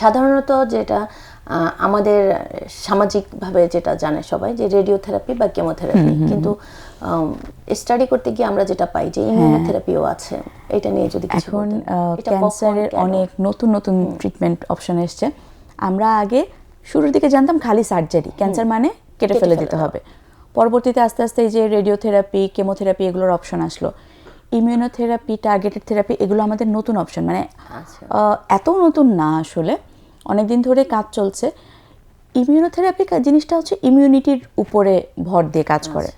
সাধারণত যেটা আমাদের সামাজিকভাবে যেটা জানে সবাই যে রেডিওথেরাপি বা কেমোথেরাপি কিন্তু স্টাডি করতে গিয়ে আমরা যেটা পাই যে ইমিউনোথেরাপিও আছে। এটা নিয়ে যদি এখন ক্যান্সারের অনেক নতুন নতুন ট্রিটমেন্ট অপশন এসছে। আমরা আগে শুরুর দিকে জানতাম খালি সার্জারি ক্যান্সার মানে কেটে ফেলে দিতে হবে। পরবর্তীতে আস্তে আস্তে এই যে রেডিওথেরাপি কেমোথেরাপি এগুলোর অপশন আসলো। ইমিউনোথেরাপি টার্গেটেড থেরাপি এগুলো আমাদের নতুন অপশন মানে আচ্ছা। এত নতুন না আসলে। অনেক দিন ধরে কাজ চলছে। ইমিউনোথেরাপি জিনিসটা হচ্ছে ইমিউনিটির উপরে ভর দিয়ে কাজ করে।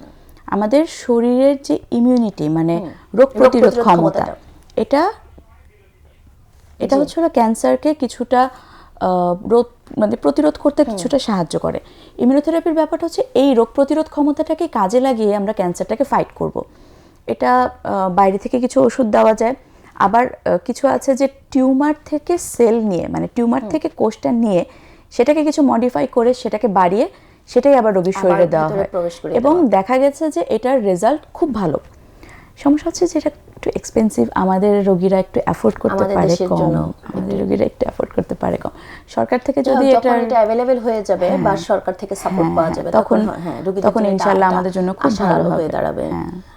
আমাদের শরীরের যে ইমিউনিটি মানে রোগ প্রতিরোধ ক্ষমতা এটা এটা হচ্ছে হলো ক্যান্সারকে কিছুটা রোধ মানে প্রতিরোধ করতে কিছুটা সাহায্য করে। ইমিউনোথেরাপির ব্যাপারটা হচ্ছে এই রোগ প্রতিরোধ ক্ষমতাটাকে কাজে লাগিয়ে আমরা ক্যান্সারটাকে ফাইট করব। এটা বাইরে থেকে কিছু ওষুধ দেওয়া যায়। আবার কিছু আছে যে টিউমার থেকে সেল নিয়ে মানে টিউমার থেকে কোষটা নিয়ে সেটাকে কিছু মডিফাই করে সেটাকে বাড়িয়ে সেটাই আবার রোগীর শরীরে দেওয়া হয়। এবং দেখা গেছে যে এটার রেজাল্ট খুব ভালো। সমস্যা হচ্ছে যে এটা একটু এক্সপেন্সিভ আমাদের রোগীরা একটু অ্যাফোর্ড করতে পারে কম আমাদের রোগীরা একটু অ্যাফোর্ড করতে পারে কম। সরকার থেকে যদি যদি এটা এটা অ্যাভেলেবেল হয়ে যাবে বা সরকার থেকে সাপোর্ট হ্যাঁ, পাওয়া হ্যাঁ, যাবে তখন- হ্যাঁ তখন ইনশাআল্লাহ আমাদের জন্য খুব ভালো হয়ে দাঁড়াবে। হ্যাঁ।